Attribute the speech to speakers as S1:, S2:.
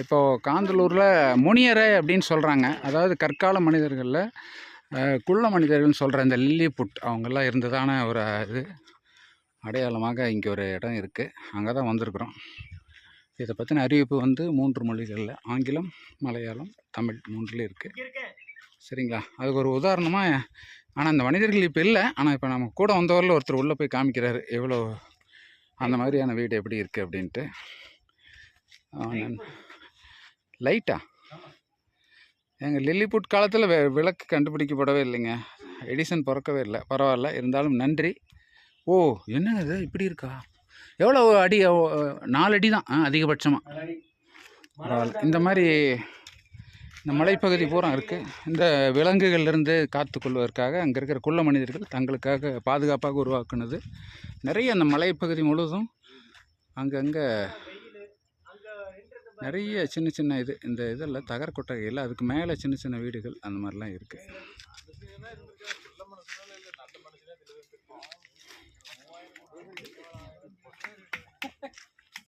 S1: இப்போது காந்தலூரில் முனியரை அப்படின்னு சொல்கிறாங்க அதாவது கற்கால மனிதர்களில் குள்ள மனிதர்கள்னு சொல்கிற இந்த லில்லி புட் அவங்கெல்லாம் இருந்ததான ஒரு இது. அடையாளமாக இங்கே ஒரு இடம் இருக்குது அங்கே தான் வந்திருக்கிறோம். இதை பற்றின அறிவிப்பு வந்து மூன்று மொழிகளில் ஆங்கிலம் மலையாளம் தமிழ் மூன்றுலேயும் இருக்குது சரிங்களா? அதுக்கு ஒரு உதாரணமாக ஆனால் அந்த மனிதர்கள் இப்போ இல்லை. ஆனால் இப்போ நம்ம கூட வந்தவரில் ஒருத்தர் உள்ளே போய் காமிக்கிறாரு. எவ்வளோ அந்த மாதிரியான வீடு எப்படி இருக்குது அப்படின்ட்டு. லைட்டா? எங்கள் லில்லிபுட் காலத்தில் வி விளக்கு கண்டுபிடிக்கப்படவே இல்லைங்க. எடிசன் பிறக்கவே இல்லை. பரவாயில்ல. இருந்தாலும் நன்றி. ஓ என்னங்க இது? இப்படி இருக்கா? எவ்வளோ அடி? நாலு அடி தான் அதிகபட்சமாக பரவாயில்ல. இந்த மாதிரி இந்த மலைப்பகுதி பூரா இருக்குது இந்த விலங்குகள்லேருந்து காத்துக்கொள்வதற்காக அங்கே இருக்கிற குள்ள மனிதர்கள் தங்களுக்காக பாதுகாப்பாக உருவாக்குனது. நிறைய அந்த மலைப்பகுதி முழுதும் அங்கங்கே நிறைய சின்ன சின்ன இது இந்த இதில் தகர கொட்டகையில் அதுக்கு மேலே சின்ன சின்ன வீடுகள் அந்த மாதிரிலாம் இருக்குது